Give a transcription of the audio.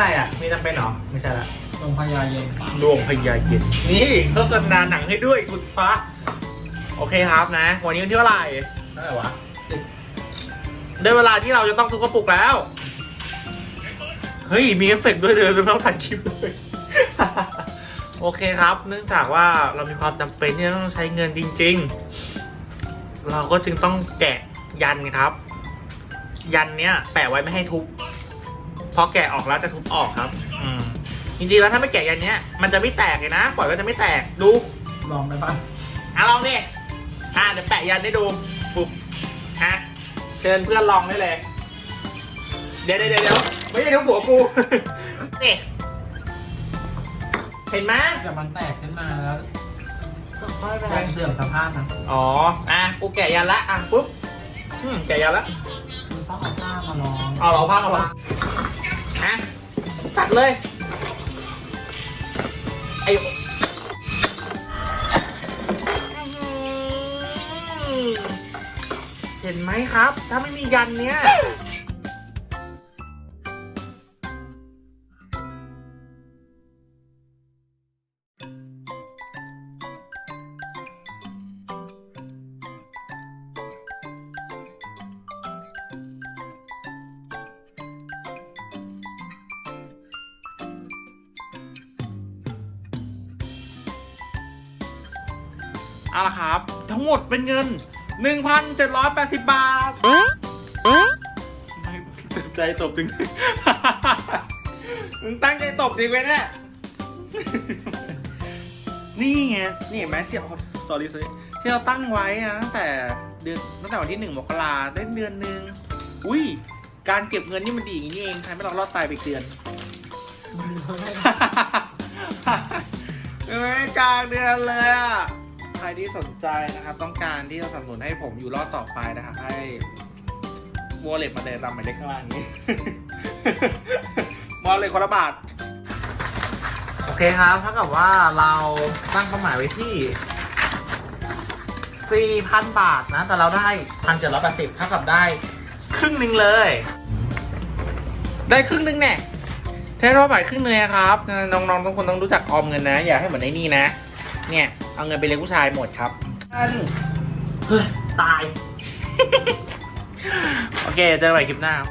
ไม่อะไม่จำเป็นหรอ ไม่ใช่ละโรงพยาเย็นดวงพญาเย็นนี่โฆษณาหนังให้ด้วยคุณฟ้า โอเคครับนะ วันนี้วันที่เท่าไหร่เท่าไหร่วะสิบได้เวลาที่เราจะต้องทุบกระปุกแล้ว เฮ้ย มีเอฟเฟกต์ด้วยเลยไม่ต้องตัดคลิปเลยโอเคครับ เนื่องจากว่าเรามีความจำเป็นที่จะต้องใช้เงินจริง ๆ เราก็จึงต้องแกะยันครับ ยันเนี้ยแปะไว้ไม่ให้ทุบพ อแกะออกแล้วจะทุบออกครับ อืมจริงๆแล้วถ้าไม่แกะยันเนี้ยมันจะไม่แตกเลยนะปล่อยก็จะไม่แตกดูลองได้ปะอะลองดิอะเดี๋ยวแปะยันให้ดูปุ๊บอะเชิญเพื่อนลองได้เลย เดี๋ยวเดี๋ยวเดี๋ยวไม่ใช่ทุกหัวกูนี่เห็นไหมแต่มันแตกขึ้นมาแล้วไม่เป็นไรยังเสื่อมสภาพนะอ๋ออะกูแกะยันละอะปุ๊บอืมแกะยันละมันต้องเอาผ้ามาลองเอาเราพักเอาละอะ จัดเลย ไอ้เห็นไหมครับ ถ้าไม่มียันเนี้ย เอาละครับ ทั้งหมดเป็นเงิน 1,780 บาทไม่ใจตบจริงมึงตั้งใจตบจริงไหมเนี่ยนี่ไง นี่เห็นไหมที่เรา sorry sorry ที่เราตั้งไว้อะตั้งแต่เดือนตั้งแต่วันที่หนึ่งมกราได้เดือนหนึ่งอุ้ย การเก็บเงินนี่มันดีอย่างนี้นี่เองทำให้เรารอดตายไปอีกเดือนไม่กลางเดือนเลยอะ ใครที่สนใจนะครับ ต้องการที่จะสนับสนุนให้ผมอยู่รอดต่อไปนะครับให้วอลเล็ตมาเดินตามหมายเลขข้างล่างนี้วอลเล็ตคนละบาท โอเคครับเท่ากับว่าเราตั้งเป้าหมายไว้ที่ 4,000 บาทนะ แต่เราได้1,780เท่ากับได้ครึ่งหนึ่งเลย ได้ครึ่งหนึ่งแน่แท้เป้าหมายครึ่งหนึงนะครับ น้องๆทุกคนต้องรู้จักออมเงินนะ อย่าให้เหมือนไอ้นี่นะ เนี่ย เอาเงินไปเลี้ยงผู้ชายหมดครับเฮ้ยตาย โอเคเจอกันใหม่คลิปหน้าครับ